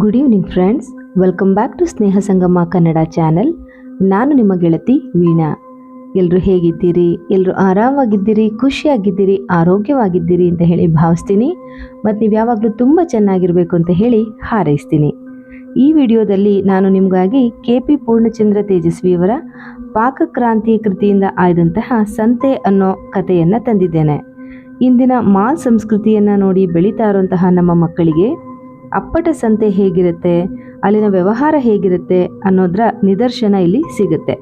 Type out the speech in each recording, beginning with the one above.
Good evening friends welcome back to Sneha Sangama Kannada channel ನಾನು ನಿಮ್ಮ ಗೆಳತಿ ವೀಣಾ. ಎಲ್ಲರೂ ಹೇಗಿದ್ದೀರಿ? ಎಲ್ಲರೂ ಆರಾಮಾಗಿದ್ದೀರಿ? ಖುಷಿಯಾಗಿದ್ದೀರಿ? ಆರೋಗ್ಯವಾಗಿದ್ದೀರಿ ಅಂತ ಹೇಳಿ ಭಾವಿಸ್ತೀನಿ. ಮತ್ತು ನೀವು ಯಾವಾಗಲೂ ತುಂಬ ಚೆನ್ನಾಗಿರಬೇಕು ಅಂತ ಹೇಳಿ ಹಾರೈಸ್ತೀನಿ. ಈ ವಿಡಿಯೋದಲ್ಲಿ ನಾನು ನಿಮಗಾಗಿ ಕೆ ಪಿ ಪೂರ್ಣಚಂದ್ರ ತೇಜಸ್ವಿಯವರ ಪಾಕಕ್ರಾಂತಿ ಕೃತಿಯಿಂದ ಆಯ್ದಂತಹ ಸಂತೆ ಅನ್ನೋ ಕಥೆಯನ್ನು ತಂದಿದ್ದೇನೆ. ಇಂದಿನ ಮಾಲ್ ಸಂಸ್ಕೃತಿಯನ್ನು ನೋಡಿ ಬೆಳೀತಾ ಇರುವಂತಹ ನಮ್ಮ ಮಕ್ಕಳಿಗೆ ಅಪ್ಪಟ ಸಂತೆ ಹೇಗಿರುತ್ತೆ, ಅಲ್ಲಿನ ವ್ಯವಹಾರ ಹೇಗಿರುತ್ತೆ ಅನ್ನೋದರ ನಿದರ್ಶನ ಇಲ್ಲಿ ಸಿಗುತ್ತೆ.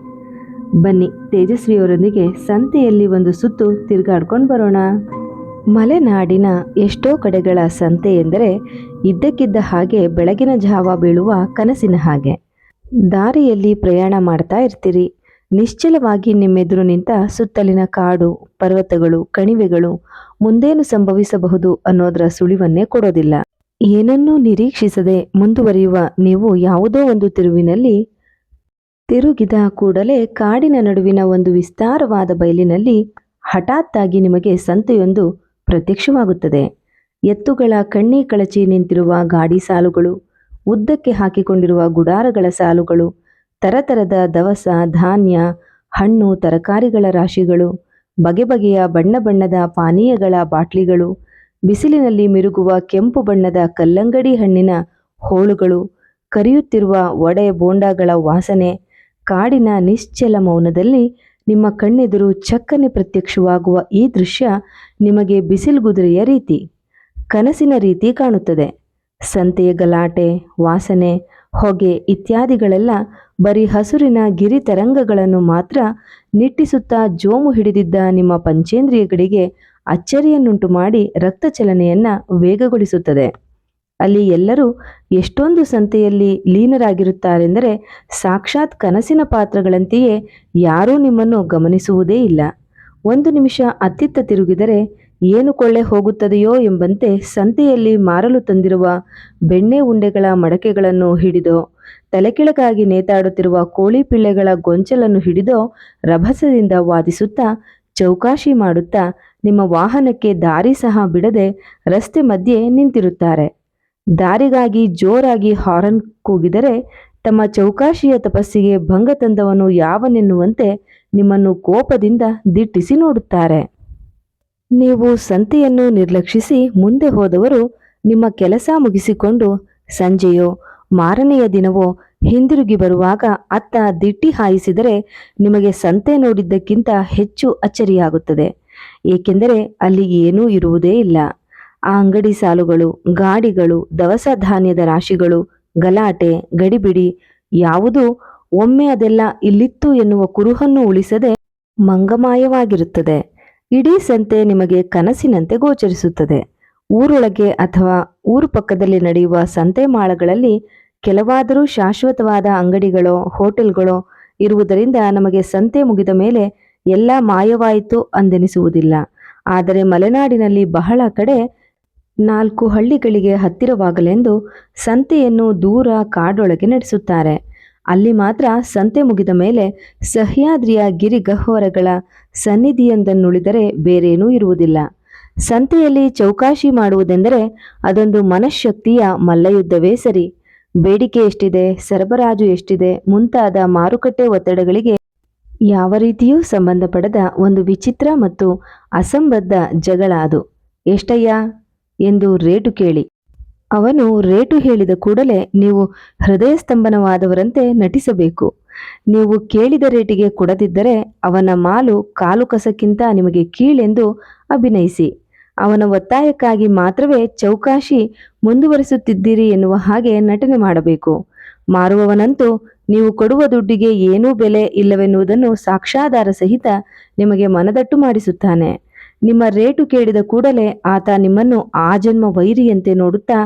ಬನ್ನಿ ತೇಜಸ್ವಿಯವರೊಂದಿಗೆ ಸಂತೆಯಲ್ಲಿ ಒಂದು ಸುತ್ತು ತಿರುಗಾಡ್ಕೊಂಡು ಬರೋಣ. ಮಲೆನಾಡಿನ ಎಷ್ಟೋ ಕಡೆಗಳ ಸಂತೆ ಎಂದರೆ ಇದ್ದಕ್ಕಿದ್ದ ಹಾಗೆ ಬೆಳಗಿನ ಜಾವ ಬೀಳುವ ಕನಸಿನ ಹಾಗೆ. ದಾರಿಯಲ್ಲಿ ಪ್ರಯಾಣ ಮಾಡ್ತಾ ಇರ್ತೀರಿ. ನಿಶ್ಚಲವಾಗಿ ನಿಮ್ಮೆದುರು ನಿಂತ ಸುತ್ತಲಿನ ಕಾಡು, ಪರ್ವತಗಳು, ಕಣಿವೆಗಳು ಮುಂದೇನು ಸಂಭವಿಸಬಹುದು ಅನ್ನೋದರ ಸುಳಿವನ್ನೇ ಕೊಡೋದಿಲ್ಲ. ಏನನ್ನೂ ನಿರೀಕ್ಷಿಸದೆ ಮುಂದುವರಿಯುವ ನೀವು ಯಾವುದೋ ಒಂದು ತಿರುವಿನಲ್ಲಿ ತಿರುಗಿದ ಕೂಡಲೇ ಕಾಡಿನ ನಡುವಿನ ಒಂದು ವಿಸ್ತಾರವಾದ ಬಯಲಿನಲ್ಲಿ ಹಠಾತ್ತಾಗಿ ನಿಮಗೆ ಸಂತೆಯೊಂದು ಪ್ರತ್ಯಕ್ಷವಾಗುತ್ತದೆ. ಎತ್ತುಗಳ ಕಣ್ಣಿ ಕಳಚಿ ನಿಂತಿರುವ ಗಾಡಿ ಸಾಲುಗಳು, ಉದ್ದಕ್ಕೆ ಹಾಕಿಕೊಂಡಿರುವ ಗುಡಾರಗಳ ಸಾಲುಗಳು, ತರತರದ ದವಸ, ಧಾನ್ಯ, ಹಣ್ಣು, ತರಕಾರಿಗಳ ರಾಶಿಗಳು, ಬಗೆ ಬಗೆಯ ಬಣ್ಣ ಬಣ್ಣದ ಪಾನೀಯಗಳ ಬಾಟ್ಲಿಗಳು ಬಿಸಿಲಿನಲ್ಲಿ ಮಿರುಗುವ ಕೆಂಪು ಬಣ್ಣದ ಕಲ್ಲಂಗಡಿ ಹಣ್ಣಿನ ಹೋಳುಗಳು, ಕರಿಯುತ್ತಿರುವ ವಡೆ ಬೋಂಡಾಗಳ ವಾಸನೆ, ಕಾಡಿನ ನಿಶ್ಚಲ ಮೌನದಲ್ಲಿ ನಿಮ್ಮ ಕಣ್ಣೆದುರು ಚಕ್ಕನೆ ಪ್ರತ್ಯಕ್ಷವಾಗುವ ಈ ದೃಶ್ಯ ನಿಮಗೆ ಬಿಸಿಲುಗುದುರೆಯ ರೀತಿ, ಕನಸಿನ ರೀತಿ ಕಾಣುತ್ತದೆ. ಸಂತೆಯ ಗಲಾಟೆ, ವಾಸನೆ, ಹೊಗೆ ಇತ್ಯಾದಿಗಳೆಲ್ಲ ಬರೀ ಹಸುರಿನ ಗಿರಿ ತರಂಗಗಳನ್ನು ಮಾತ್ರ ನಿಟ್ಟಿಸುತ್ತಾ ಜೋಮು ಹಿಡಿದಿದ್ದ ನಿಮ್ಮ ಪಂಚೇಂದ್ರಿಯಗಳಿಗೆ ಅಚ್ಚರಿಯನ್ನುಂಟು ಮಾಡಿ ರಕ್ತ ಚಲನೆಯನ್ನ ವೇಗಗೊಳಿಸುತ್ತದೆ. ಅಲ್ಲಿ ಎಲ್ಲರೂ ಎಷ್ಟೊಂದು ಸಂತೆಯಲ್ಲಿ ಲೀನರಾಗಿರುತ್ತಾರೆಂದರೆ ಸಾಕ್ಷಾತ್ ಕನಸಿನ ಪಾತ್ರಗಳಂತೆಯೇ ಯಾರೂ ನಿಮ್ಮನ್ನು ಗಮನಿಸುವುದೇ ಇಲ್ಲ. ಒಂದು ನಿಮಿಷ ಅತ್ತಿತ್ತ ತಿರುಗಿದರೆ ಏನು ಕೊಳ್ಳೆ ಹೋಗುತ್ತದೆಯೋ ಎಂಬಂತೆ ಸಂತೆಯಲ್ಲಿ ಮಾರಲು ತಂದಿರುವ ಬೆಣ್ಣೆ ಉಂಡೆಗಳ ಮಡಕೆಗಳನ್ನು ಹಿಡಿದೋ ತಲೆಕೆಳಗಾಗಿ ನೇತಾಡುತ್ತಿರುವ ಕೋಳಿ ಪಿಳ್ಳೆಗಳ ಗೊಂಚಲನ್ನು ಹಿಡಿದೋ ರಭಸದಿಂದ ವಾದಿಸುತ್ತಾ ಚೌಕಾಶಿ ಮಾಡುತ್ತಾ ನಿಮ್ಮ ವಾಹನಕ್ಕೆ ದಾರಿ ಸಹ ಬಿಡದೆ ರಸ್ತೆ ಮಧ್ಯೆ ನಿಂತಿರುತ್ತಾರೆ. ದಾರಿಗಾಗಿ ಜೋರಾಗಿ ಹಾರನ್ ಕೂಗಿದರೆ ತಮ್ಮ ಚೌಕಾಶಿಯ ತಪಸ್ಸಿಗೆ ಭಂಗ ತಂದವನು ಯಾವನೆನ್ನುವಂತೆ ನಿಮ್ಮನ್ನು ಕೋಪದಿಂದ ದಿಟ್ಟಿಸಿ ನೋಡುತ್ತಾರೆ. ನೀವು ಸಂತೆಯನ್ನು ನಿರ್ಲಕ್ಷಿಸಿ ಮುಂದೆ ಹೋದವರು ನಿಮ್ಮ ಕೆಲಸ ಮುಗಿಸಿಕೊಂಡು ಸಂಜೆಯೋ ಮಾರನೆಯ ದಿನವೋ ಹಿಂದಿರುಗಿ ಬರುವಾಗ ಅತ್ತ ದಿಟ್ಟಿ ಹಾಯಿಸಿದರೆ ನಿಮಗೆ ಸಂತೆ ನೋಡಿದ್ದಕ್ಕಿಂತ ಹೆಚ್ಚು ಅಚ್ಚರಿಯಾಗುತ್ತದೆ. ಏಕೆಂದರೆ ಅಲ್ಲಿ ಏನೂ ಇರುವುದೇ ಇಲ್ಲ. ಆ ಅಂಗಡಿ ಸಾಲುಗಳು, ಗಾಡಿಗಳು, ದವಸ ಧಾನ್ಯದ ರಾಶಿಗಳು, ಗಲಾಟೆ, ಗಡಿಬಿಡಿ, ಯಾವುದೂ ಒಮ್ಮೆ ಅದೆಲ್ಲ ಇಲ್ಲಿತ್ತು ಎನ್ನುವ ಕುರುಹನ್ನು ಉಳಿಸದೆ ಮಂಗಮಾಯವಾಗಿರುತ್ತದೆ. ಇಡೀ ಸಂತೆ ನಿಮಗೆ ಕನಸಿನಂತೆ ಗೋಚರಿಸುತ್ತದೆ. ಊರೊಳಗೆ ಅಥವಾ ಊರು ಪಕ್ಕದಲ್ಲಿ ನಡೆಯುವ ಸಂತೆ ಮಾಳಗಳಲ್ಲಿ ಕೆಲವಾದರೂ ಶಾಶ್ವತವಾದ ಅಂಗಡಿಗಳೋ, ಹೋಟೆಲ್ಗಳೋ ಇರುವುದರಿಂದ ನಮಗೆ ಸಂತೆ ಮುಗಿದ ಮೇಲೆ ಎಲ್ಲ ಮಾಯವಾಯಿತು ಅಂದೆನಿಸುವುದಿಲ್ಲ. ಆದರೆ ಮಲೆನಾಡಿನಲ್ಲಿ ಬಹಳ ಕಡೆ ನಾಲ್ಕು ಹಳ್ಳಿಗಳಿಗೆ ಹತ್ತಿರವಾಗಲೆಂದು ಸಂತೆಯನ್ನು ದೂರ ಕಾಡೊಳಗೆ ನಡೆಸುತ್ತಾರೆ. ಅಲ್ಲಿ ಮಾತ್ರ ಸಂತೆ ಮುಗಿದ ಮೇಲೆ ಸಹ್ಯಾದ್ರಿಯ ಗಿರಿಗಹ್ವರಗಳ ಸನ್ನಿಧಿಯೊಂದನ್ನುಳಿದರೆ ಬೇರೇನೂ ಇರುವುದಿಲ್ಲ. ಸಂತೆಯಲ್ಲಿ ಚೌಕಾಶಿ ಮಾಡುವುದೆಂದರೆ ಅದೊಂದು ಮನಃಶಕ್ತಿಯ ಮಲ್ಲಯುದ್ಧವೇ ಸರಿ. ಬೇಡಿಕೆ ಎಷ್ಟಿದೆ, ಸರಬರಾಜು ಎಷ್ಟಿದೆ, ಮುಂತಾದ ಮಾರುಕಟ್ಟೆ ಒತ್ತಡಗಳಿಗೆ ಯಾವ ರೀತಿಯೂ ಸಂಬಂಧಪಡದ ಒಂದು ವಿಚಿತ್ರ ಮತ್ತು ಅಸಂಬದ್ಧ ಜಗಳ ಅದು. ಎಷ್ಟಯ್ಯ? ಎಂದು ರೇಟು ಕೇಳಿ. ಅವನು ರೇಟು ಹೇಳಿದ ಕೂಡಲೇ ನೀವು ಹೃದಯ ಸ್ತಂಭನವಾದವರಂತೆ ನಟಿಸಬೇಕು. ನೀವು ಕೇಳಿದ ರೇಟಿಗೆ ಕೊಡದಿದ್ದರೆ ಅವನ ಮಾಲು ಕಾಲು ಕಸಕ್ಕಿಂತ ನಿಮಗೆ ಕೀಳೆಂದು ಅಭಿನಯಿಸಿ. ಅವನ ಒತ್ತಾಯಕ್ಕಾಗಿ ಮಾತ್ರವೇ ಚೌಕಾಶಿ ಮುಂದುವರಿಸುತ್ತಿದ್ದೀರಿ ಎನ್ನುವ ಹಾಗೆ ನಟನೆ ಮಾಡಬೇಕು. ಮಾರುವವನಂತೂ ನೀವು ಕೊಡುವ ದುಡ್ಡಿಗೆ ಏನೂ ಬೆಲೆ ಇಲ್ಲವೆನ್ನುವುದನ್ನು ಸಾಕ್ಷಾಧಾರ ಸಹಿತ ನಿಮಗೆ ಮನದಟ್ಟು ಮಾಡಿಸುತ್ತಾನೆ. ನಿಮ್ಮ ರೇಟು ಕೇಳಿದ ಕೂಡಲೇ ಆತ ನಿಮ್ಮನ್ನು ಆ ಜನ್ಮ ವೈರಿಯಂತೆ ನೋಡುತ್ತಾ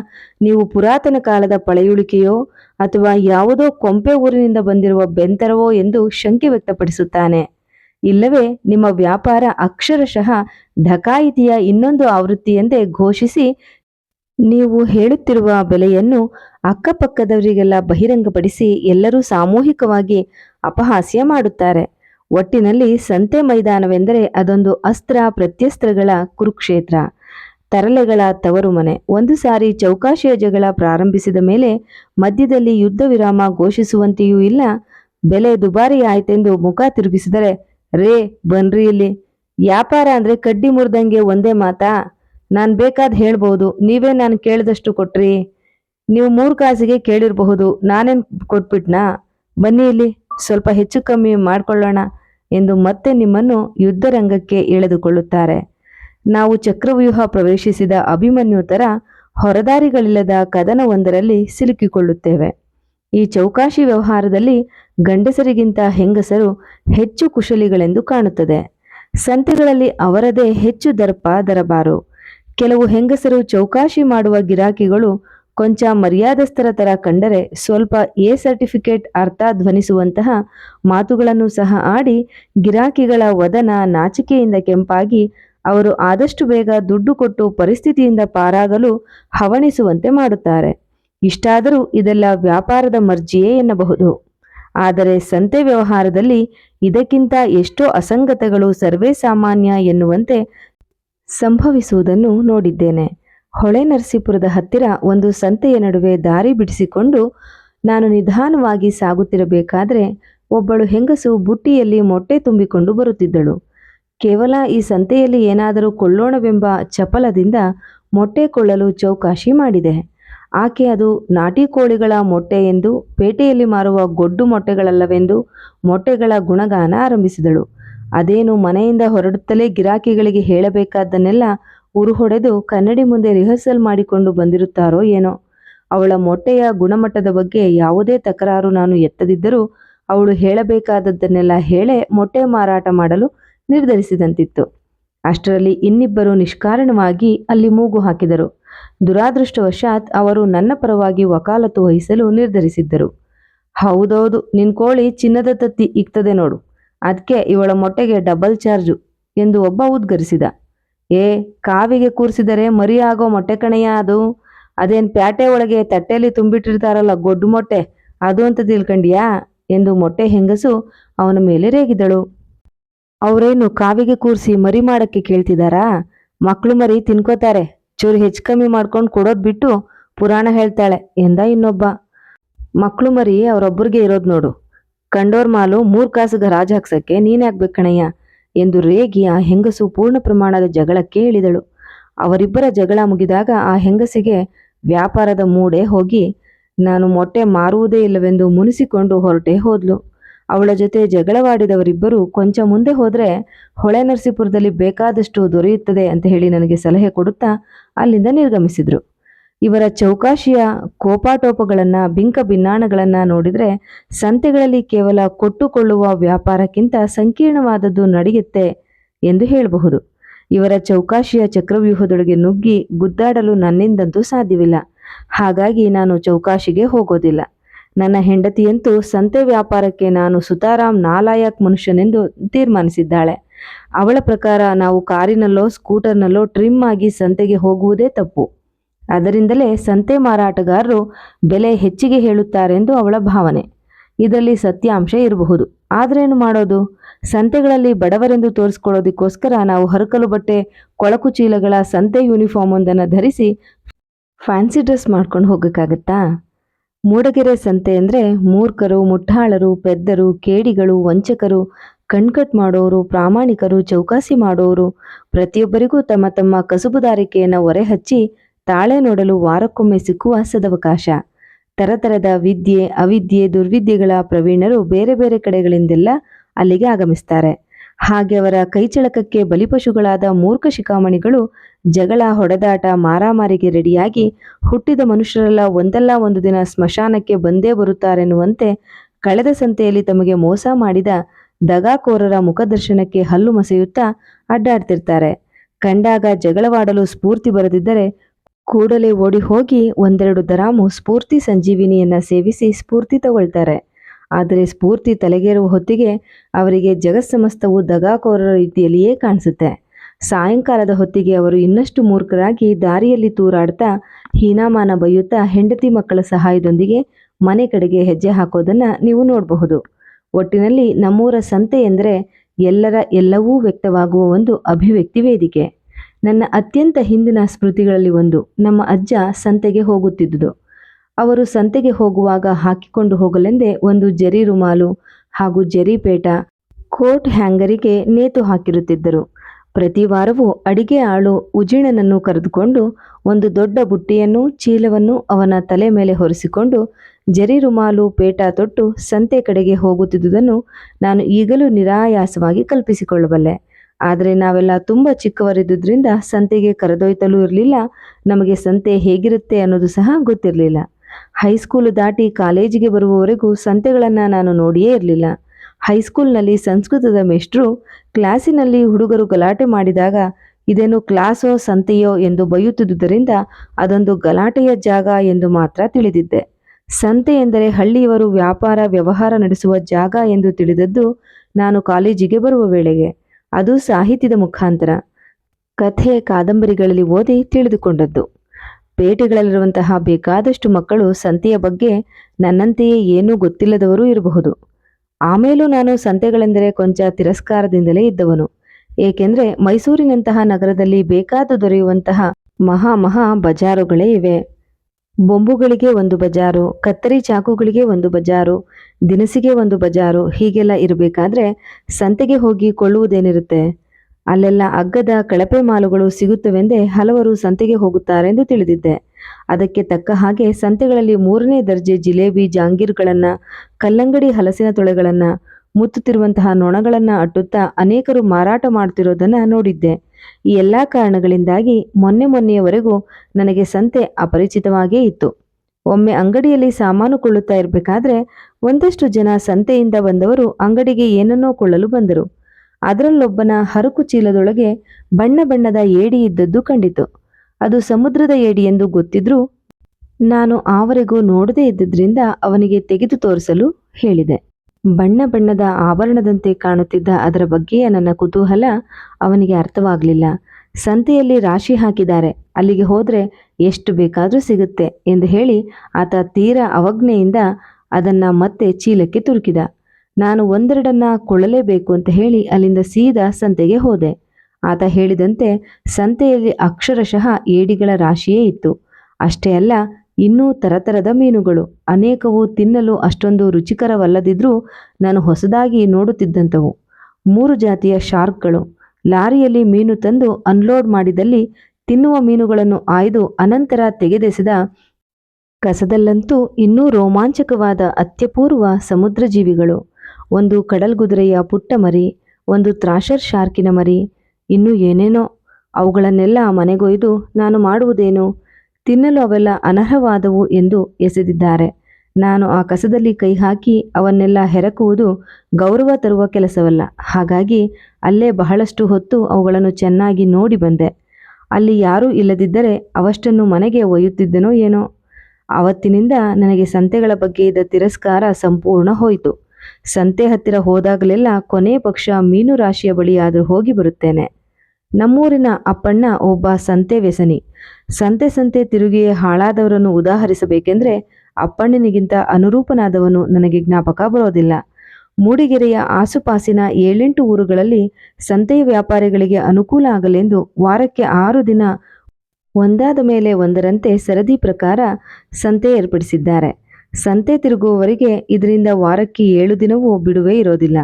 ನೀವು ಪುರಾತನ ಕಾಲದ ಪಳೆಯುಳಿಕೆಯೋ ಅಥವಾ ಯಾವುದೋ ಕೊಂಪೆ ಊರಿನಿಂದ ಬಂದಿರುವ ಬೆಂತರವೋ ಎಂದು ಶಂಕೆ ವ್ಯಕ್ತಪಡಿಸುತ್ತಾನೆ. ಇಲ್ಲವೇ ನಿಮ್ಮ ವ್ಯಾಪಾರ ಅಕ್ಷರಶಃ ಢಕಾಯಿತಿಯ ಇನ್ನೊಂದು ಆವೃತ್ತಿಯಂತೆ ಘೋಷಿಸಿ ನೀವು ಹೇಳುತ್ತಿರುವ ಬೆಲೆಯನ್ನು ಅಕ್ಕಪಕ್ಕದವರಿಗೆಲ್ಲ ಬಹಿರಂಗಪಡಿಸಿ ಎಲ್ಲರೂ ಸಾಮೂಹಿಕವಾಗಿ ಅಪಹಾಸ್ಯ ಮಾಡುತ್ತಾರೆ. ಒಟ್ಟಿನಲ್ಲಿ ಸಂತೆ ಮೈದಾನವೆಂದರೆ ಅದೊಂದು ಅಸ್ತ್ರ ಪ್ರತ್ಯಸ್ತ್ರಗಳ ಕುರುಕ್ಷೇತ್ರ. ತರಲೆಗಳ ತವರು ಮನೆ ಒಂದು ಸಾರಿ ಚೌಕಾಶಿಯ ಜಗಳ ಪ್ರಾರಂಭಿಸಿದ ಮೇಲೆ ಮಧ್ಯದಲ್ಲಿ ಯುದ್ಧ ವಿರಾಮ ಘೋಷಿಸುವಂತೆಯೂ ಇಲ್ಲ. ಬೆಲೆ ದುಬಾರಿ ಆಯಿತೆಂದು ಮುಖ ತಿರುಗಿಸಿದರೆ ರೇ, ಬನ್ರಿ ಇಲ್ಲಿ. ವ್ಯಾಪಾರ ಅಂದ್ರೆ ಕಡ್ಡಿ ಮುರಿದಂಗೆ ಒಂದೇ ಮಾತಾ? ನಾನು ಬೇಕಾದ್ ಹೇಳ್ಬೋದು. ನೀವೇ ನಾನು ಕೇಳಿದಷ್ಟು ಕೊಟ್ರಿ. ನೀವು ಮೂರು ಕಾಸಿಗೆ ಕೇಳಿರಬಹುದು. ನಾನೇನ್ ಕೊಟ್ಬಿಟ್ನಾ? ಬನ್ನಿ ಇಲ್ಲಿ. ಸ್ವಲ್ಪ ಹೆಚ್ಚು ಕಮ್ಮಿ ಮಾಡ್ಕೊಳ್ಳೋಣ ಎಂದು ಮತ್ತೆ ನಿಮ್ಮನ್ನು ಯುದ್ಧರಂಗಕ್ಕೆ ಎಳೆದುಕೊಳ್ಳುತ್ತಾರೆ. ನಾವು ಚಕ್ರವ್ಯೂಹ ಪ್ರವೇಶಿಸಿದ ಅಭಿಮನ್ಯು ಥರ ಹೊರದಾರಿಗಳಿಲ್ಲದ ಕದನವೊಂದರಲ್ಲಿ ಸಿಲುಕಿಕೊಳ್ಳುತ್ತೇವೆ. ಈ ಚೌಕಾಶಿ ವ್ಯವಹಾರದಲ್ಲಿ ಗಂಡಸರಿಗಿಂತ ಹೆಂಗಸರು ಹೆಚ್ಚು ಕುಶಲಿಗಳೆಂದು ಕಾಣುತ್ತದೆ. ಸಂತೆಗಳಲ್ಲಿ ಅವರದೇ ಹೆಚ್ಚು ದರ್ಪ ದರಬಾರು. ಕೆಲವು ಹೆಂಗಸರು ಚೌಕಾಶಿ ಮಾಡುವ ಗಿರಾಕಿಗಳು ಕೊಂಚ ಮರ್ಯಾದಸ್ಥರ ತರ ಕಂಡರೆ ಸ್ವಲ್ಪ ಎ ಸರ್ಟಿಫಿಕೇಟ್ ಅರ್ಥ ಧ್ವನಿಸುವಂತಹ ಮಾತುಗಳನ್ನು ಸಹ ಆಡಿ ಗಿರಾಕಿಗಳ ವದನ ನಾಚಿಕೆಯಿಂದ ಕೆಂಪಾಗಿ ಅವರು ಆದಷ್ಟು ಬೇಗ ದುಡ್ಡು ಕೊಟ್ಟು ಪರಿಸ್ಥಿತಿಯಿಂದ ಪಾರಾಗಲು ಹವಣಿಸುವಂತೆ ಮಾಡುತ್ತಾರೆ. ಇಷ್ಟಾದರೂ ಇದೆಲ್ಲ ವ್ಯಾಪಾರದ ಮರ್ಜಿಯೇ ಎನ್ನಬಹುದು. ಆದರೆ ಸಂತೆ ವ್ಯವಹಾರದಲ್ಲಿ ಇದಕ್ಕಿಂತ ಎಷ್ಟೋ ಅಸಂಗತಗಳು ಸರ್ವೇ ಸಾಮಾನ್ಯ ಎನ್ನುವಂತೆ ಸಂಭವಿಸುವುದನ್ನು ನೋಡಿದ್ದೇನೆ. ಹೊಳೆ ನರಸೀಪುರದ ಹತ್ತಿರ ಒಂದು ಸಂತೆಯ ನಡುವೆ ದಾರಿ ಬಿಡಿಸಿಕೊಂಡು ನಾನು ನಿಧಾನವಾಗಿ ಸಾಗುತ್ತಿರಬೇಕಾದ್ರೆ ಒಬ್ಬಳು ಹೆಂಗಸು ಬುಟ್ಟಿಯಲ್ಲಿ ಮೊಟ್ಟೆ ತುಂಬಿಕೊಂಡು ಬರುತ್ತಿದ್ದಳು. ಕೇವಲ ಈ ಸಂತೆಯಲ್ಲಿ ಏನಾದರೂ ಕೊಳ್ಳೋಣವೆಂಬ ಚಪಲದಿಂದ ಮೊಟ್ಟೆ ಕೊಳ್ಳಲು ಚೌಕಾಶಿ ಮಾಡಿದೆ. ಆಕೆ ಅದು ನಾಟಿ ಕೋಳಿಗಳ ಮೊಟ್ಟೆ ಎಂದು ಪೇಟೆಯಲ್ಲಿ ಮಾರುವ ಗೊಡ್ಡು ಮೊಟ್ಟೆಗಳಲ್ಲವೆಂದು ಮೊಟ್ಟೆಗಳ ಗುಣಗಾನ ಆರಂಭಿಸಿದಳು. ಅದೇನು ಮನೆಯಿಂದ ಹೊರಡುತ್ತಲೇ ಗಿರಾಕಿಗಳಿಗೆ ಹೇಳಬೇಕಾದ್ದನ್ನೆಲ್ಲ ಉರುಹೊಡೆದು ಕನ್ನಡಿ ಮುಂದೆ ರಿಹರ್ಸಲ್ ಮಾಡಿಕೊಂಡು ಬಂದಿರುತ್ತಾರೋ ಏನೋ. ಅವಳ ಮೊಟ್ಟೆಯ ಗುಣಮಟ್ಟದ ಬಗ್ಗೆ ಯಾವುದೇ ತಕರಾರು ನಾನು ಎತ್ತದಿದ್ದರೂ ಅವಳು ಹೇಳಬೇಕಾದದ್ದನ್ನೆಲ್ಲ ಹೇಳೆ ಮೊಟ್ಟೆ ಮಾರಾಟ ಮಾಡಲು ನಿರ್ಧರಿಸಿದಂತಿತ್ತು. ಅಷ್ಟರಲ್ಲಿ ಇನ್ನಿಬ್ಬರು ನಿಷ್ಕಾರಣವಾಗಿ ಅಲ್ಲಿ ಮೂಗು ಹಾಕಿದರು. ದುರಾದೃಷ್ಟವಶಾತ್ ಅವರು ನನ್ನ ಪರವಾಗಿ ವಕಾಲತ್ತು ವಹಿಸಲು ನಿರ್ಧರಿಸಿದ್ದರು. ಹೌದೌದು, ನಿನ್ ಕೋಳಿ ಚಿನ್ನದ ತತ್ತಿ ಇಕ್ತದೆ ನೋಡು. ಅದಕ್ಕೆ ಇವಳ ಮೊಟ್ಟೆಗೆ ಡಬಲ್ ಚಾರ್ಜು ಎಂದು ಒಬ್ಬ ಉದ್ಗರಿಸಿದ. ಏ, ಕಾವಿಗೆ ಕೂರಿಸಿದರೆ ಮರಿ ಆಗೋ ಮೊಟ್ಟೆ ಕಣೆಯ ಅದು? ಅದೇನು ಪ್ಯಾಟೆ ಒಳಗೆ ತಟ್ಟೆಯಲ್ಲಿ ತುಂಬಿಟ್ಟಿರ್ತಾರಲ್ಲ ಗೊಡ್ಡು ಮೊಟ್ಟೆ? ಅದು ಅಂತ ತಿಳ್ಕಂಡ್ಯಾ? ಎಂದು ಮೊಟ್ಟೆ ಹೆಂಗಸು ಅವನ ಮೇಲೆ ರೇಗಿದಳು. ಅವರೇನು ಕಾವಿಗೆ ಕೂರಿಸಿ ಮರಿ ಮಾಡೋಕ್ಕೆ ಕೇಳ್ತಿದಾರಾ? ಮಕ್ಕಳು ಮರಿ ತಿನ್ಕೋತಾರೆ, ಚೂರು ಹೆಚ್ಚು ಕಮ್ಮಿ ಮಾಡ್ಕೊಂಡು ಕೊಡೋದು ಬಿಟ್ಟು ಪುರಾಣ ಹೇಳ್ತಾಳೆ ಎಂದ ಇನ್ನೊಬ್ಬ. ಮಕ್ಕಳು ಮರಿ ಅವರೊಬ್ಬರಿಗೆ ಇರೋದು ನೋಡು, ಕಂಡೋರ್ ಮಾಲು ಮೂರು ಕಾಸುಗ ರಾಜ ಹಾಕ್ಸಕ್ಕೆ ನೀನ್ಯಾಕ್ಬೇಕು ಕಣಯ್ಯ ಎಂದು ರೇಗಿ ಆ ಹೆಂಗಸು ಪೂರ್ಣ ಪ್ರಮಾಣದ ಜಗಳಕ್ಕೆ ಇಳಿದಳು ಅವರಿಬ್ಬರ ಜಗಳ ಮುಗಿದಾಗ ಆ ಹೆಂಗಸಿಗೆ ವ್ಯಾಪಾರದ ಮೂಡೆ ಹೋಗಿ, ನಾನು ಮೊಟ್ಟೆ ಮಾರುವುದೇ ಇಲ್ಲವೆಂದು ಮುನಿಸಿಕೊಂಡು ಹೊರಟೆ ಹೋದ್ಲು. ಅವಳ ಜೊತೆ ಜಗಳವಾಡಿದವರಿಬ್ಬರು ಕೊಂಚ ಮುಂದೆ ಹೋದರೆ ಹೊಳೆ ನರಸೀಪುರದಲ್ಲಿ ಬೇಕಾದಷ್ಟು ದೊರೆಯುತ್ತದೆ ಅಂತ ಹೇಳಿ ನನಗೆ ಸಲಹೆ ಕೊಡುತ್ತಾ ಅಲ್ಲಿಂದ ನಿರ್ಗಮಿಸಿದರು. ಇವರ ಚೌಕಾಶಿಯ ಕೋಪಾಟೋಪಗಳನ್ನು, ಬಿಂಕ ಭಿನ್ನಾಣಗಳನ್ನು ನೋಡಿದರೆ ಸಂತೆಗಳಲ್ಲಿ ಕೇವಲ ಕೊಟ್ಟುಕೊಳ್ಳುವ ವ್ಯಾಪಾರಕ್ಕಿಂತ ಸಂಕೀರ್ಣವಾದದ್ದು ನಡೆಯುತ್ತೆ ಎಂದು ಹೇಳಬಹುದು. ಇವರ ಚೌಕಾಶಿಯ ಚಕ್ರವ್ಯೂಹದೊಳಗೆ ನುಗ್ಗಿ ಗುದ್ದಾಡಲು ನನ್ನಿಂದಂತೂ ಸಾಧ್ಯವಿಲ್ಲ. ಹಾಗಾಗಿ ನಾನು ಚೌಕಾಶಿಗೆ ಹೋಗೋದಿಲ್ಲ. ನನ್ನ ಹೆಂಡತಿಯಂತೂ ಸಂತೆ ವ್ಯಾಪಾರಕ್ಕೆ ನಾನು ಸುತಾರಾಮ್ ನಾಲಾಯಕ್ ಮನುಷ್ಯನೆಂದು ತೀರ್ಮಾನಿಸಿದ್ದಾಳೆ. ಅವಳ ಪ್ರಕಾರ ನಾವು ಕಾರಿನಲ್ಲೋ, ಸ್ಕೂಟರ್ನಲ್ಲೋ ಟ್ರಿಮ್ ಆಗಿ ಸಂತೆಗೆ ಹೋಗುವುದೇ ತಪ್ಪು. ಅದರಿಂದಲೇ ಸಂತೆ ಮಾರಾಟಗಾರರು ಬೆಲೆ ಹೆಚ್ಚಿಗೆ ಹೇಳುತ್ತಾರೆಂದು ಅವಳ ಭಾವನೆ. ಇದರಲ್ಲಿ ಸತ್ಯಾಂಶ ಇರಬಹುದು. ಆದ್ರೇನು ಮಾಡೋದು? ಸಂತೆಗಳಲ್ಲಿ ಬಡವರೆಂದು ತೋರಿಸ್ಕೊಳ್ಳೋದಕ್ಕೋಸ್ಕರ ನಾವು ಹರಕಲು ಬಟ್ಟೆ, ಕೊಳಕು ಚೀಲಗಳ ಸಂತೆ ಯೂನಿಫಾರ್ಮ್ ಒಂದನ್ನು ಧರಿಸಿ ಫ್ಯಾನ್ಸಿ ಡ್ರೆಸ್ ಮಾಡ್ಕೊಂಡು ಹೋಗೋಕ್ಕಾಗತ್ತಾ? ಮೂಡಗೆರೆ ಸಂತೆ ಅಂದರೆ ಮೂರ್ಖರು ಮುಠಾಳರು ಪೆದ್ದರು, ಕೇಡಿಗಳು, ವಂಚಕರು, ಕಣ್ಕಟ್ ಮಾಡೋರು, ಪ್ರಾಮಾಣಿಕರು, ಚೌಕಾಸಿ ಮಾಡೋರು. ಪ್ರತಿಯೊಬ್ಬರಿಗೂ ತಮ್ಮ ತಮ್ಮ ಕಸುಬುದಾರಿಕೆಯನ್ನು ಹೊರೆಹಚ್ಚಿ ತಾಳೆ ನೋಡಲು ವಾರಕ್ಕೊಮ್ಮೆ ಸಿಕ್ಕುವ ಸದವಕಾಶ. ತರತರದ ವಿದ್ಯೆ, ಅವಿದ್ಯೆ, ದುರ್ವಿದ್ಯೆಗಳ ಪ್ರವೀಣರು ಬೇರೆ ಬೇರೆ ಕಡೆಗಳಿಂದೆಲ್ಲ ಅಲ್ಲಿಗೆ ಆಗಮಿಸ್ತಾರೆ. ಹಾಗೆ ಅವರ ಕೈಚಳಕಕ್ಕೆ ಬಲಿಪಶುಗಳಾದ ಮೂರ್ಖ ಶಿಖಾಮಣಿಗಳು ಜಗಳ, ಹೊಡೆದಾಟ, ಮಾರಾಮಾರಿಗೆ ರೆಡಿಯಾಗಿ ಹುಟ್ಟಿದ ಮನುಷ್ಯರೆಲ್ಲ ಒಂದಲ್ಲ ಒಂದು ದಿನ ಸ್ಮಶಾನಕ್ಕೆ ಬಂದೇ ಬರುತ್ತಾರೆನ್ನುವಂತೆ ಕಳೆದ ಸಂತೆಯಲ್ಲಿ ತಮಗೆ ಮೋಸ ಮಾಡಿದ ದಗಾಕೋರರ ಮುಖದರ್ಶನಕ್ಕೆ ಹಲ್ಲು ಮಸೆಯುತ್ತಾ ಅಡ್ಡಾಡ್ತಿರ್ತಾರೆ. ಕಂಡಾಗ ಜಗಳವಾಡಲು ಸ್ಫೂರ್ತಿ ಬರದಿದ್ದರೆ ಕೂಡಲೇ ಓಡಿ ಹೋಗಿ ಒಂದೆರಡು ದರಾಮು ಸ್ಫೂರ್ತಿ ಸಂಜೀವಿನಿಯನ್ನ ಸೇವಿಸಿ ಸ್ಫೂರ್ತಿ ತಗೊಳ್ತಾರೆ. ಆದರೆ ಸ್ಫೂರ್ತಿ ತಲೆಗೇರುವ ಹೊತ್ತಿಗೆ ಅವರಿಗೆ ಜಗತ್ಸಮಸ್ತವು ದಗಾಕೋರರ ರೀತಿಯಲ್ಲಿಯೇ ಕಾಣಿಸುತ್ತೆ. ಸಾಯಂಕಾಲದ ಹೊತ್ತಿಗೆ ಅವರು ಇನ್ನಷ್ಟು ಮೂರ್ಖರಾಗಿ ದಾರಿಯಲ್ಲಿ ತೂರಾಡ್ತಾ ಹೀನಾಮಾನ ಬೈಯುತ್ತಾ ಹೆಂಡತಿ ಮಕ್ಕಳ ಸಹಾಯದೊಂದಿಗೆ ಮನೆ ಕಡೆಗೆ ಹೆಜ್ಜೆ ಹಾಕೋದನ್ನು ನೀವು ನೋಡಬಹುದು. ಒಟ್ಟಿನಲ್ಲಿ ನಮ್ಮೂರ ಸಂತೆ ಎಂದರೆ ಎಲ್ಲರ ಎಲ್ಲವೂ ವ್ಯಕ್ತವಾಗುವ ಒಂದು ಅಭಿವ್ಯಕ್ತಿ ವೇದಿಕೆ. ನನ್ನ ಅತ್ಯಂತ ಹಿಂದಿನ ಸ್ಮೃತಿಗಳಲ್ಲಿ ಒಂದು. ನಮ್ಮ ಅಜ್ಜ ಸಂತೆಗೆ ಹೋಗುತ್ತಿದ್ದುದು. ಅವರು ಸಂತೆಗೆ ಹೋಗುವಾಗ ಹಾಕಿಕೊಂಡು ಹೋಗಲೆಂದೇ ಒಂದು ಜರಿ ರುಮಾಲು ಹಾಗೂ ಜರಿಪೇಟ ಕೋಟ್ ಹ್ಯಾಂಗರಿಗೆ ನೇತು ಹಾಕಿರುತ್ತಿದ್ದರು. ಪ್ರತಿ ವಾರವೂ ಅಡಿಗೆ ಆಳು ಉಜಿಣನನ್ನು ಕರೆದುಕೊಂಡು ಒಂದು ದೊಡ್ಡ ಬುಟ್ಟಿಯನ್ನು ಚೀಲವನ್ನು ಅವನ ತಲೆ ಮೇಲೆ ಹೊರಿಸಿಕೊಂಡು ಜರಿ ರುಮಾಲು ಪೇಟ ತೊಟ್ಟು ಸಂತೆ ಕಡೆಗೆ ಹೋಗುತ್ತಿದ್ದುದನ್ನು ನಾನು ಈಗಲೂ ನಿರಾಯಾಸವಾಗಿ ಕಲ್ಪಿಸಿಕೊಳ್ಳಬಲ್ಲೆ. ಆದರೆ ನಾವೆಲ್ಲ ತುಂಬ ಚಿಕ್ಕವರಿದ್ದುದರಿಂದ ಸಂತೆಗೆ ಕರೆದೊಯ್ತಲೂ ಇರಲಿಲ್ಲ. ನಮಗೆ ಸಂತೆ ಹೇಗಿರುತ್ತೆ ಅನ್ನೋದು ಸಹ ಗೊತ್ತಿರಲಿಲ್ಲ. ಹೈಸ್ಕೂಲು ದಾಟಿ ಕಾಲೇಜಿಗೆ ಬರುವವರೆಗೂ ಸಂತೆಗಳನ್ನು ನಾನು ನೋಡಿಯೇ ಇರಲಿಲ್ಲ. ಹೈಸ್ಕೂಲ್ನಲ್ಲಿ ಸಂಸ್ಕೃತದ ಮೇಷ್ಟ್ರು ಕ್ಲಾಸಿನಲ್ಲಿ ಹುಡುಗರು ಗಲಾಟೆ ಮಾಡಿದಾಗ, ಇದೇನು ಕ್ಲಾಸೋ ಸಂತೆಯೋ ಎಂದು ಬೈಯುತ್ತಿದ್ದುದರಿಂದ ಅದೊಂದು ಗಲಾಟೆಯ ಜಾಗ ಎಂದು ಮಾತ್ರ ತಿಳಿದಿದ್ದೆ. ಸಂತೆ ಎಂದರೆ ಹಳ್ಳಿಯವರು ವ್ಯಾಪಾರ, ವ್ಯವಹಾರ ನಡೆಸುವ ಜಾಗ ಎಂದು ತಿಳಿದದ್ದು ನಾನು ಕಾಲೇಜಿಗೆ ಬರುವ ವೇಳೆಗೆ. ಅದು ಸಾಹಿತ್ಯದ ಮುಖಾಂತರ. ಕಥೆ, ಕಾದಂಬರಿಗಳಲ್ಲಿ ಓದಿ ತಿಳಿದುಕೊಂಡದ್ದು. ಪೇಟೆಗಳಲ್ಲಿರುವಂತಹ ಬೇಕಾದಷ್ಟು ಮಕ್ಕಳು ಸಂತೆಯ ಬಗ್ಗೆ ನನ್ನಂತೆಯೇ ಏನೂ ಗೊತ್ತಿಲ್ಲದವರು ಇರಬಹುದು. ಆಮೇಲೂ ನಾನು ಸಂತೆಗಳೆಂದರೆ ಕೊಂಚ ತಿರಸ್ಕಾರದಿಂದಲೇ ಇದ್ದವನು. ಏಕೆಂದರೆ ಮೈಸೂರಿನಂತಹ ನಗರದಲ್ಲಿ ಬೇಕಾದ ದೊರೆಯುವಂತಹ ಮಹಾ ಮಹಾ ಬಜಾರುಗಳೇ ಇವೆ. ಬೊಂಬುಗಳಿಗೆ ಒಂದು ಬಜಾರು, ಕತ್ತರಿ ಚಾಕುಗಳಿಗೆ ಒಂದು ಬಜಾರು, ದಿನಸಿಗೆ ಒಂದು ಬಜಾರು ಹೀಗೆಲ್ಲ ಇರಬೇಕಾದ್ರೆ ಸಂತೆಗೆ ಹೋಗಿ ಕೊಳ್ಳುವುದೇನಿರುತ್ತೆ? ಅಲ್ಲೆಲ್ಲ ಅಗ್ಗದ ಕಳಪೆ ಮಾಲುಗಳು ಸಿಗುತ್ತವೆಂದೇ ಹಲವರು ಸಂತೆಗೆ ಹೋಗುತ್ತಾರೆ ಎಂದು ತಿಳಿದಿದ್ದೆ. ಅದಕ್ಕೆ ತಕ್ಕ ಹಾಗೆ ಸಂತೆಗಳಲ್ಲಿ ಮೂರನೇ ದರ್ಜೆ ಜಿಲೇಬಿ ಜಾಂಗೀರ್ಗಳನ್ನು, ಕಲ್ಲಂಗಡಿ ಹಲಸಿನ ತೊಳೆಗಳನ್ನು, ಮುತ್ತುತ್ತಿರುವಂತಹ ನೊಣಗಳನ್ನು ಅಟ್ಟುತ್ತಾ ಅನೇಕರು ಮಾರಾಟ ಮಾಡ್ತಿರೋದನ್ನು ನೋಡಿದ್ದೆ. ಈ ಎಲ್ಲ ಕಾರಣಗಳಿಂದಾಗಿ ಮೊನ್ನೆ ಮೊನ್ನೆಯವರೆಗೂ ನನಗೆ ಸಂತೆ ಅಪರಿಚಿತವಾಗೇ ಇತ್ತು. ಒಮ್ಮೆ ಅಂಗಡಿಯಲ್ಲಿ ಸಾಮಾನು ಕೊಳ್ಳುತ್ತಾ ಇರಬೇಕಾದ್ರೆ ಒಂದಷ್ಟು ಜನ ಸಂತೆಯಿಂದ ಬಂದವರು ಅಂಗಡಿಗೆ ಏನನ್ನೋ ಕೊಳ್ಳಲು ಬಂದರು. ಅದರಲ್ಲೊಬ್ಬನ ಹರಕು ಚೀಲದೊಳಗೆ ಬಣ್ಣ ಬಣ್ಣದ ಏಡಿ ಇದ್ದದ್ದು ಕಂಡಿತು. ಅದು ಸಮುದ್ರದ ಏಡಿ ಎಂದು ಗೊತ್ತಿದ್ರೂ ನಾನು ಆವರೆಗೂ ನೋಡದೇ ಇದ್ದುದರಿಂದ ಅವನಿಗೆ ತೆಗೆದು ತೋರಿಸಲು ಹೇಳಿದೆ. ಬಣ್ಣ ಬಣ್ಣದ ಆಭರಣದಂತೆ ಕಾಣುತ್ತಿದ್ದ ಅದರ ಬಗ್ಗೆಯೇ ನನ್ನ ಕುತೂಹಲ ಅವನಿಗೆ ಅರ್ಥವಾಗಲಿಲ್ಲ. ಸಂತೆಯಲ್ಲಿ ರಾಶಿ ಹಾಕಿದ್ದಾರೆ. ಅಲ್ಲಿಗೆ ಹೋದರೆ ಎಷ್ಟು ಬೇಕಾದರೂ ಸಿಗುತ್ತೆ ಎಂದು ಹೇಳಿ ಆತ ತೀರ ಅವಜ್ಞೆಯಿಂದ ಅದನ್ನು ಮತ್ತೆ ಚೀಲಕ್ಕೆ ತುರುಕಿದ. ನಾನು ಒಂದೆರಡನ್ನ ಕೊಳ್ಳಲೇಬೇಕು ಅಂತ ಹೇಳಿ ಅಲ್ಲಿಂದ ಸೀದಾ ಸಂತೆಗೆ ಹೋದೆ. ಆತ ಹೇಳಿದಂತೆ ಸಂತೆಯಲ್ಲಿ ಅಕ್ಷರಶಃ ಏಡಿಗಳ ರಾಶಿಯೇ ಇತ್ತು. ಅಷ್ಟೇ ಅಲ್ಲ, ಇನ್ನೂ ತರತರದ ಮೀನುಗಳು. ಅನೇಕವು ತಿನ್ನಲು ಅಷ್ಟೊಂದು ರುಚಿಕರವಲ್ಲದಿದ್ದರೂ ನಾನು ಹೊಸದಾಗಿ ನೋಡುತ್ತಿದ್ದಂಥವು. ಮೂರು ಜಾತಿಯ ಶಾರ್ಕ್ಗಳು. ಲಾರಿಯಲ್ಲಿ ಮೀನು ತಂದು ಅನ್ಲೋಡ್ ಮಾಡಿದಲ್ಲಿ ತಿನ್ನುವ ಮೀನುಗಳನ್ನು ಆಯ್ದು ಅನಂತರ ತೆಗೆದೆಸೆದ ಕಸದಲ್ಲಂತೂ ಇನ್ನೂ ರೋಮಾಂಚಕವಾದ ಅತ್ಯಪೂರ್ವ ಸಮುದ್ರ ಜೀವಿಗಳು ಒಂದು ಕಡಲ್ಗುದುರೆಯ ಪುಟ್ಟ ಮರಿ, ಒಂದು ತ್ರಾಶರ್ ಶಾರ್ಕಿನ ಮರಿ, ಇನ್ನೂ ಏನೇನೋ? ಅವುಗಳನ್ನೆಲ್ಲ ಮನೆಗೊಯ್ದು ನಾನು ಮಾಡುವುದೇನು? ತಿನ್ನಲು ಅವೆಲ್ಲ ಅನರ್ಹವಾದವು ಎಂದು ಎಸೆದಿದ್ದಾರೆ. ನಾನು ಆ ಕಸದಲ್ಲಿ ಕೈ ಹಾಕಿ ಅವನ್ನೆಲ್ಲ ಹೆರಕುವುದು ಗೌರವ ತರುವ ಕೆಲಸವಲ್ಲ. ಹಾಗಾಗಿ ಅಲ್ಲೇ ಬಹಳಷ್ಟು ಹೊತ್ತು ಅವುಗಳನ್ನು ಚೆನ್ನಾಗಿ ನೋಡಿ ಬಂದೆ. ಅಲ್ಲಿ ಯಾರೂ ಇಲ್ಲದಿದ್ದರೆ ಅವಷ್ಟನ್ನು ಮನೆಗೆ ಒಯ್ಯುತ್ತಿದ್ದನೋ ಏನೋ? ಆವತ್ತಿನಿಂದ ನನಗೆ ಸಂತೆಗಳ ಬಗ್ಗೆ ಇದ್ದ ತಿರಸ್ಕಾರ ಸಂಪೂರ್ಣ ಹೋಯಿತು. ಸಂತೆ ಹತ್ತಿರ ಹೋದಾಗಲೆಲ್ಲ ಕೊನೆ ಪಕ್ಷ ಮೀನು ರಾಶಿಯ ಬಳಿಯಾದರೂ ಹೋಗಿ ಬರುತ್ತೇನೆ. ನಮ್ಮೂರಿನ ಅಪ್ಪಣ್ಣ ಒಬ್ಬ ಸಂತೆ ವ್ಯಸನಿ. ಸಂತೆ ಸಂತೆ ತಿರುಗಿಯೇ ಹಾಳಾದವರನ್ನು ಉದಾಹರಿಸಬೇಕೆಂದರೆ ಅಪ್ಪಣ್ಣನಿಗಿಂತ ಅನುರೂಪನಾದವನು ನನಗೆ ಜ್ಞಾಪಕ ಬರೋದಿಲ್ಲ. ಮೂಡಿಗೆರೆಯ ಆಸುಪಾಸಿನ ಏಳೆಂಟು ಊರುಗಳಲ್ಲಿ ಸಂತೆಯ ವ್ಯಾಪಾರಿಗಳಿಗೆ ಅನುಕೂಲ ಆಗಲೆಂದು ವಾರಕ್ಕೆ ಆರು ದಿನ ಒಂದಾದ ಮೇಲೆ ಒಂದರಂತೆ ಸರದಿ ಪ್ರಕಾರ ಸಂತೆ ಏರ್ಪಡಿಸಿದ್ದಾರೆ. ಸಂತೆ ತಿರುಗುವವರಿಗೆ ಇದರಿಂದ ವಾರಕ್ಕೆ ಏಳು ದಿನವೂ ಬಿಡುವೆ ಇರೋದಿಲ್ಲ.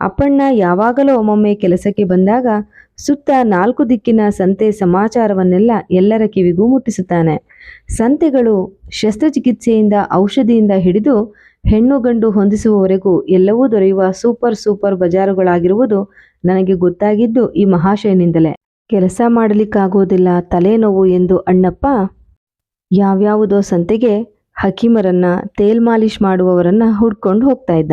ಅಪ್ಪಣ್ಣ ಯಾವಾಗಲೂ ಒಮ್ಮೊಮ್ಮೆ ಕೆಲಸಕ್ಕೆ ಬಂದಾಗ ಸುತ್ತ ನಾಲ್ಕು ದಿಕ್ಕಿನ ಸಂತೆ ಸಮಾಚಾರವನ್ನೆಲ್ಲ ಎಲ್ಲರ ಕಿವಿಗೂ ಮುಟ್ಟಿಸುತ್ತಾನೆ. ಸಂತೆಗಳು ಶಸ್ತ್ರಚಿಕಿತ್ಸೆಯಿಂದ ಔಷಧಿಯಿಂದ ಹಿಡಿದು ಹೆಣ್ಣು ಗಂಡು ಹೊಂದಿಸುವವರೆಗೂ ಎಲ್ಲವೂ ದೊರೆಯುವ ಸೂಪರ್ ಸೂಪರ್ ಬಜಾರುಗಳಾಗಿರುವುದು ನನಗೆ ಗೊತ್ತಾಗಿದ್ದು ಈ ಮಹಾಶಯನಿಂದಲೇ. ಕೆಲಸ ಮಾಡಲಿಕ್ಕಾಗೋದಿಲ್ಲ ತಲೆನೋವು ಎಂದು ಅಣ್ಣಪ್ಪ, ಯಾವ್ಯಾವುದೋ ಸಂತೆಗೆ ಹಕೀಮರನ್ನ ತೇಲ್ ಮಾಲಿಶ್ ಮಾಡುವವರನ್ನ ಹುಡ್ಕೊಂಡು ಹೋಗ್ತಾ ಇದ್ದ.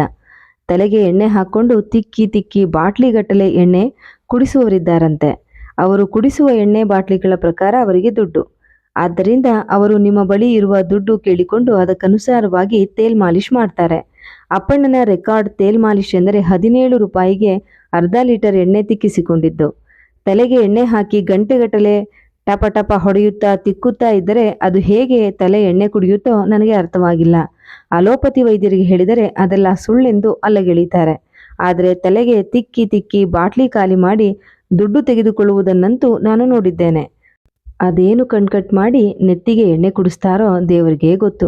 ತಲೆಗೆ ಎಣ್ಣೆ ಹಾಕ್ಕೊಂಡು ತಿಕ್ಕಿ ತಿಕ್ಕಿ ಬಾಟ್ಲಿಗಟ್ಟಲೆ ಎಣ್ಣೆ ಕುಡಿಸುವವರಿದ್ದಾರಂತೆ. ಅವರು ಕುಡಿಸುವ ಎಣ್ಣೆ ಬಾಟ್ಲಿಗಳ ಪ್ರಕಾರ ಅವರಿಗೆ ದುಡ್ಡು. ಆದ್ದರಿಂದ ಅವರು ನಿಮ್ಮ ಬಳಿ ಇರುವ ದುಡ್ಡು ಕೇಳಿಕೊಂಡು ಅದಕ್ಕನುಸಾರವಾಗಿ ತೇಲ್ ಮಾಲಿಶ್ ಮಾಡ್ತಾರೆ. ಅಪ್ಪಣ್ಣನ ರೆಕಾರ್ಡ್ ತೇಲ್ ಮಾಲಿಶ್ ಎಂದರೆ ಹದಿನೇಳು ರೂಪಾಯಿಗೆ ಅರ್ಧ ಲೀಟರ್ ಎಣ್ಣೆ ತಿಕ್ಕಿಸಿಕೊಂಡಿದ್ದು. ತಲೆಗೆ ಎಣ್ಣೆ ಹಾಕಿ ಗಂಟೆಗಟ್ಟಲೆ ಟಪ ಟಪ ಹೊಡೆಯುತ್ತಾ ತಿಕ್ಕುತ್ತಾ ಇದ್ದರೆ ಅದು ಹೇಗೆ ತಲೆ ಎಣ್ಣೆ ಕುಡಿಯುತ್ತೋ ನನಗೆ ಅರ್ಥವಾಗಿಲ್ಲ. ಅಲೋಪತಿ ವೈದ್ಯರಿಗೆ ಹೇಳಿದರೆ ಅದೆಲ್ಲ ಸುಳ್ಳೆಂದು ಅಲ್ಲಗೆಳೀತಾರೆ. ಆದರೆ ತಲೆಗೆ ತಿಕ್ಕಿ ತಿಕ್ಕಿ ಬಾಟ್ಲಿ ಖಾಲಿ ಮಾಡಿ ದುಡ್ಡು ತೆಗೆದುಕೊಳ್ಳುವುದನ್ನಂತೂ ನಾನು ನೋಡಿದ್ದೇನೆ. ಅದೇನು ಕಣ್ಕಟ್ ಮಾಡಿ ನೆತ್ತಿಗೆ ಎಣ್ಣೆ ಕುಡಿಸ್ತಾರೋ ದೇವರಿಗೆ ಗೊತ್ತು.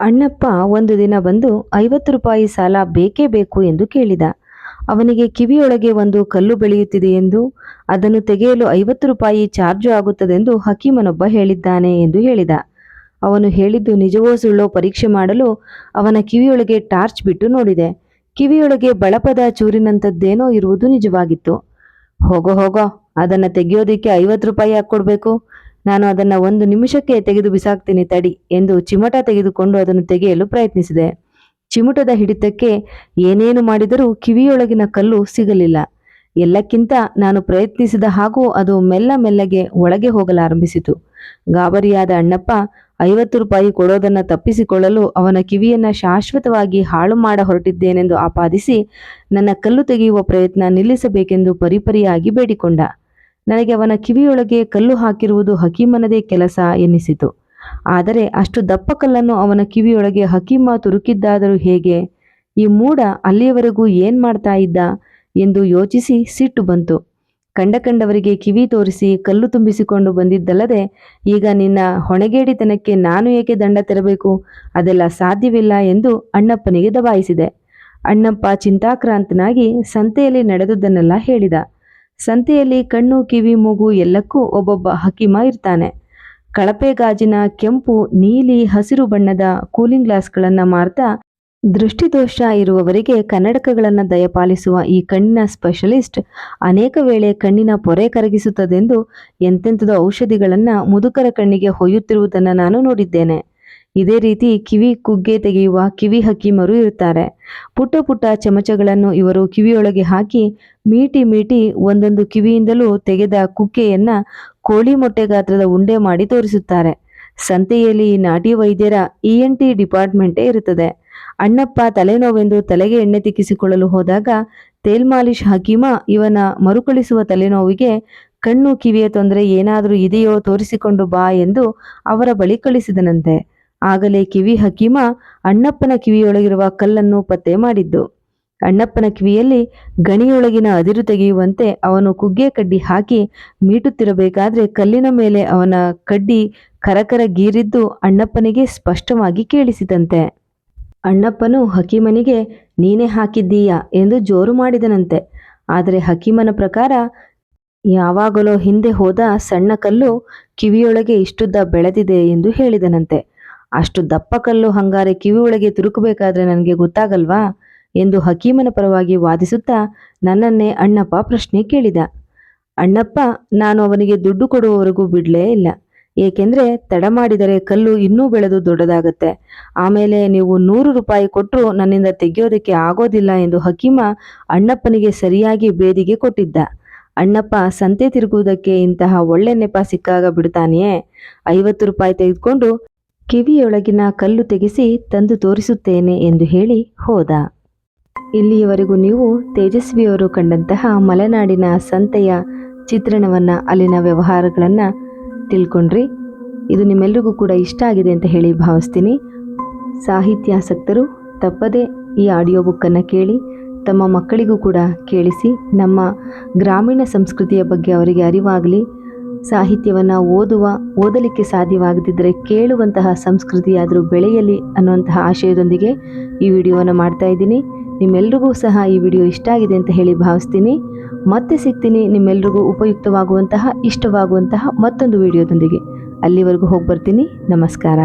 ಅಣ್ಣಪ್ಪ ಒಂದು ದಿನ ಬಂದು ಐವತ್ತು ರೂಪಾಯಿ ಸಾಲ ಬೇಕೇ ಬೇಕು ಎಂದು ಕೇಳಿದ. ಅವನಿಗೆ ಕಿವಿಯೊಳಗೆ ಒಂದು ಕಲ್ಲು ಬೆಳೆಯುತ್ತಿದೆ ಎಂದು, ಅದನ್ನು ತೆಗೆಯಲು ಐವತ್ತು ರೂಪಾಯಿ ಚಾರ್ಜು ಆಗುತ್ತದೆಂದು ಹಕೀಮನೊಬ್ಬ ಹೇಳಿದ್ದಾನೆ ಎಂದು ಹೇಳಿದ. ಅವನು ಹೇಳಿದ್ದು ನಿಜವೋ ಸುಳ್ಳೋ ಪರೀಕ್ಷೆ ಮಾಡಲು ಅವನ ಕಿವಿಯೊಳಗೆ ಟಾರ್ಚ್ ಬಿಟ್ಟು ನೋಡಿದೆ. ಕಿವಿಯೊಳಗೆ ಬಳಪದ ಚೂರಿನಂಥದ್ದೇನೋ ಇರುವುದು ನಿಜವಾಗಿತ್ತು. ಹೋಗೋ ಹೋಗೋ, ಅದನ್ನು ತೆಗೆಯೋದಕ್ಕೆ ಐವತ್ತು ರೂಪಾಯಿ ಹಾಕ್ಕೊಡ್ಬೇಕು ನಾನು ಅದನ್ನು ಒಂದು ನಿಮಿಷಕ್ಕೆ ತೆಗೆದು ಬಿಸಾಕ್ತೀನಿ ತಡಿ ಎಂದು ಚಿಮಟ ತೆಗೆದುಕೊಂಡು ಅದನ್ನು ತೆಗೆಯಲು ಪ್ರಯತ್ನಿಸಿದೆ. ಚಿಮುಟದ ಹಿಡಿತಕ್ಕೆ ಏನೇನು ಮಾಡಿದರೂ ಕಿವಿಯೊಳಗಿನ ಕಲ್ಲು ಸಿಗಲಿಲ್ಲ. ಎಲ್ಲಕ್ಕಿಂತ ನಾನು ಪ್ರಯತ್ನಿಸಿದ ಹಾಗೂ ಅದು ಮೆಲ್ಲ ಮೆಲ್ಲಗೆ ಒಳಗೆ ಹೋಗಲಾರಂಭಿಸಿತು. ಗಾಬರಿಯಾದ ಅಣ್ಣಪ್ಪ ಐವತ್ತು ರೂಪಾಯಿ ಕೊಡೋದನ್ನು ತಪ್ಪಿಸಿಕೊಳ್ಳಲು ಅವನ ಕಿವಿಯನ್ನು ಶಾಶ್ವತವಾಗಿ ಹಾಳು ಮಾಡ ಹೊರಟಿದ್ದೇನೆಂದು ಆಪಾದಿಸಿ ನನ್ನ ಕಲ್ಲು ತೆಗೆಯುವ ಪ್ರಯತ್ನ ನಿಲ್ಲಿಸಬೇಕೆಂದು ಪರಿಪರಿಯಾಗಿ ಬೇಡಿಕೊಂಡ. ನನಗೆ ಅವನ ಕಿವಿಯೊಳಗೆ ಕಲ್ಲು ಹಾಕಿರುವುದು ಹಕೀಮನದೇ ಕೆಲಸ ಎನ್ನಿಸಿತು. ಆದರೆ ಅಷ್ಟು ದಪ್ಪ ಕಲ್ಲನ್ನು ಅವನ ಕಿವಿಯೊಳಗೆ ಹಕೀಮ ತುರುಕಿದ್ದಾದರೂ ಹೇಗೆ? ಈ ಮೂಡ ಅಲ್ಲಿಯವರೆಗೂ ಏನ್ ಮಾಡ್ತಾ ಇದ್ದ? ಎಂದು ಯೋಚಿಸಿ ಸಿಟ್ಟು ಬಂತು. ಕಂಡ ಕಂಡವರಿಗೆ ಕಿವಿ ತೋರಿಸಿ ಕಲ್ಲು ತುಂಬಿಸಿಕೊಂಡು ಬಂದಿದ್ದಲ್ಲದೆ, ಈಗ ನಿನ್ನ ಹೊಣೆಗೇಡಿತನಕ್ಕೆ ನಾನು ಏಕೆ ದಂಡ ತೆರಬೇಕು? ಅದೆಲ್ಲ ಸಾಧ್ಯವಿಲ್ಲ ಎಂದು ಅಣ್ಣಪ್ಪನಿಗೆ ದಬಾಯಿಸಿದೆ. ಅಣ್ಣಪ್ಪ ಚಿಂತಾಕ್ರಾಂತನಾಗಿ ಸಂತೆಯಲ್ಲಿ ನಡೆದುದನ್ನೆಲ್ಲ ಹೇಳಿದ. ಸಂತೆಯಲ್ಲಿ ಕಣ್ಣು, ಕಿವಿ, ಮೂಗು ಎಲ್ಲಕ್ಕೂ ಒಬ್ಬೊಬ್ಬ ಹಕೀಮ ಇರ್ತಾನೆ. ಕಳಪೆ ಗಾಜಿನ ಕೆಂಪು, ನೀಲಿ, ಹಸಿರು ಬಣ್ಣದ ಕೂಲಿಂಗ್ ಗ್ಲಾಸ್ಗಳನ್ನು ಮಾರ್ತಾ ದೃಷ್ಟಿದೋಷ ಇರುವವರಿಗೆ ಕನ್ನಡಕಗಳನ್ನು ದಯಪಾಲಿಸುವ ಈ ಕಣ್ಣಿನ ಸ್ಪೆಷಲಿಸ್ಟ್ ಅನೇಕ ವೇಳೆ ಕಣ್ಣಿನ ಪೊರೆ ಕರಗಿಸುತ್ತದೆಂದು ಎಂತೆಂಥದ್ದು ಔಷಧಿಗಳನ್ನು ಮುದುಕರ ಕಣ್ಣಿಗೆ ಹೊಯ್ಯುತ್ತಿರುವುದನ್ನು ನಾನು ನೋಡಿದ್ದೇನೆ. ಇದೇ ರೀತಿ ಕಿವಿ ಕುಗ್ಗೆ ತೆಗೆಯುವ ಕಿವಿ ಹಕ್ಕಿಮರು ಇರುತ್ತಾರೆ. ಪುಟ್ಟ ಪುಟ್ಟ ಚಮಚಗಳನ್ನು ಇವರು ಕಿವಿಯೊಳಗೆ ಹಾಕಿ, ಮೀಟಿ ಮೀಟಿ ಒಂದೊಂದು ಕಿವಿಯಿಂದಲೂ ತೆಗೆದ ಕುಕ್ಕೆಯನ್ನ ಕೋಳಿ ಮೊಟ್ಟೆ ಗಾತ್ರದ ಉಂಡೆ ಮಾಡಿ ತೋರಿಸುತ್ತಾರೆ. ಸಂತೆಯಲ್ಲಿ ನಾಟಿ ವೈದ್ಯರ ಇ ಎನ್ ಟಿ ಡಿಪಾರ್ಟ್ಮೆಂಟೇ ಇರುತ್ತದೆ. ಅಣ್ಣಪ್ಪ ತಲೆನೋವೆಂದು ತಲೆಗೆ ಎಣ್ಣೆ ತಿಕ್ಕಿಸಿಕೊಳ್ಳಲು ಹೋದಾಗ ತೇಲ್ಮಾಲಿಶ್ ಹಕೀಮ ಇವನ ಮರುಕಳಿಸುವ ತಲೆನೋವಿಗೆ ಕಣ್ಣು ಕಿವಿಯ ತೊಂದರೆ ಏನಾದರೂ ಇದೆಯೋ ತೋರಿಸಿಕೊಂಡು ಬಾ ಎಂದು ಅವರ ಬಳಿ ಕಳಿಸಿದನಂತೆ. ಆಗಲೇ ಕಿವಿ ಹಕೀಮ ಅಣ್ಣಪ್ಪನ ಕಿವಿಯೊಳಗಿರುವ ಕಲ್ಲನ್ನು ಪತ್ತೆ ಮಾಡಿದ್ದು. ಅಣ್ಣಪ್ಪನ ಕಿವಿಯಲ್ಲಿ ಗಣಿಯೊಳಗಿನ ಅದಿರು ತೆಗೆಯುವಂತೆ ಅವನು ಕುಗ್ಗೆ ಕಡ್ಡಿ ಹಾಕಿ ಮೀಟುತ್ತಿರಬೇಕಾದ್ರೆ ಕಲ್ಲಿನ ಮೇಲೆ ಅವನ ಕಡ್ಡಿ ಕರಕರ ಗೀರಿದ್ದು ಅಣ್ಣಪ್ಪನಿಗೆ ಸ್ಪಷ್ಟವಾಗಿ ಕೇಳಿಸಿದಂತೆ ಅಣ್ಣಪ್ಪನು ಹಕೀಮನಿಗೆ, ನೀನೇ ಹಾಕಿದ್ದೀಯಾ? ಎಂದು ಜೋರು ಮಾಡಿದನಂತೆ. ಆದರೆ ಹಕೀಮನ ಪ್ರಕಾರ, ಯಾವಾಗಲೋ ಹಿಂದೆ ಹೋದ ಸಣ್ಣ ಕಲ್ಲು ಕಿವಿಯೊಳಗೆ ಇಷ್ಟುದ್ದ ಬೆಳೆದಿದೆ ಎಂದು ಹೇಳಿದನಂತೆ. ಅಷ್ಟು ದಪ್ಪ ಕಲ್ಲು ಹಂಗಾರೆ ಕಿವಿಯೊಳಗೆ ತುರುಕಬೇಕಾದ್ರೆ ನನಗೆ ಗೊತ್ತಾಗಲ್ವಾ? ಎಂದು ಹಕೀಮನ ಪರವಾಗಿ ವಾದಿಸುತ್ತಾ ನನ್ನನ್ನೇ ಅಣ್ಣಪ್ಪ ಪ್ರಶ್ನೆ ಕೇಳಿದ. ಅಣ್ಣಪ್ಪ, ನಾನು ಅವನಿಗೆ ದುಡ್ಡು ಕೊಡುವವರೆಗೂ ಬಿಡಲೇ ಇಲ್ಲ. ಏಕೆಂದರೆ ತಡ ಮಾಡಿದರೆ ಕಲ್ಲು ಇನ್ನೂ ಬೆಳೆದು ದೊಡ್ಡದಾಗುತ್ತೆ. ಆಮೇಲೆ ನೀವು ನೂರು ರೂಪಾಯಿ ಕೊಟ್ಟರು ನನ್ನಿಂದ ತೆಗೆಯೋದಕ್ಕೆ ಆಗೋದಿಲ್ಲ ಎಂದು ಹಕೀಮ ಅಣ್ಣಪ್ಪನಿಗೆ ಸರಿಯಾಗಿ ಬೇದಿಗೆ ಕೊಟ್ಟಿದ್ದ. ಅಣ್ಣಪ್ಪ, ಸಂತೆ ತಿರುಗುವುದಕ್ಕೆ ಇಂತಹ ಒಳ್ಳೆ ನೆಪ ಸಿಕ್ಕಾಗ ಬಿಡ್ತಾನೆಯೇ ಐವತ್ತು ರೂಪಾಯಿ ತೆಗೆದುಕೊಂಡು ಕಿವಿಯೊಳಗಿನ ಕಲ್ಲು ತೆಗೆಸಿ ತಂದು ತೋರಿಸುತ್ತೇನೆ ಎಂದು ಹೇಳಿ ಹೋದ. ಇಲ್ಲಿಯವರೆಗೂ ನೀವು ತೇಜಸ್ವಿಯವರು ಕಂಡಂತಹ ಮಲೆನಾಡಿನ ಸಂತೆಯ ಚಿತ್ರಣವನ್ನು ಅಲ್ಲಿನ ವ್ಯವಹಾರಗಳನ್ನು ತಿಳ್ಕೊಂಡ್ರಿ. ಇದು ನಿಮ್ಮೆಲ್ರಿಗೂ ಕೂಡ ಇಷ್ಟ ಆಗಿದೆ ಅಂತ ಹೇಳಿ ಭಾವಿಸ್ತೀನಿ. ಸಾಹಿತ್ಯಾಸಕ್ತರು ತಪ್ಪದೇ ಈ ಆಡಿಯೋ ಬುಕ್ಕನ್ನು ಕೇಳಿ, ತಮ್ಮ ಮಕ್ಕಳಿಗೂ ಕೂಡ ಕೇಳಿಸಿ, ನಮ್ಮ ಗ್ರಾಮೀಣ ಸಂಸ್ಕೃತಿಯ ಬಗ್ಗೆ ಅವರಿಗೆ ಅರಿವಾಗಲಿ, ಸಾಹಿತ್ಯವನ್ನು ಓದುವ, ಓದಲಿಕ್ಕೆ ಸಾಧ್ಯವಾಗದಿದ್ದರೆ ಕೇಳುವಂತಹ ಸಂಸ್ಕೃತಿಯಾದರೂ ಬೆಳೆಯಲಿ ಅನ್ನುವಂತಹ ಆಶಯದೊಂದಿಗೆ ಈ ವಿಡಿಯೋವನ್ನು ಮಾಡ್ತಾ ಇದ್ದೀನಿ. ನಿಮ್ಮೆಲ್ರಿಗೂ ಸಹ ಈ ವಿಡಿಯೋ ಇಷ್ಟ ಆಗಿದೆ ಅಂತ ಹೇಳಿ ಭಾವಿಸ್ತೀನಿ. ಮತ್ತೆ ಸಿಗ್ತೀನಿ ನಿಮ್ಮೆಲ್ರಿಗೂ ಉಪಯುಕ್ತವಾಗುವಂತಹ, ಇಷ್ಟವಾಗುವಂತಹ ಮತ್ತೊಂದು ವಿಡಿಯೋದೊಂದಿಗೆ. ಅಲ್ಲಿವರೆಗೂ ಹೋಗಿ ಬರ್ತೀನಿ ನಮಸ್ಕಾರ.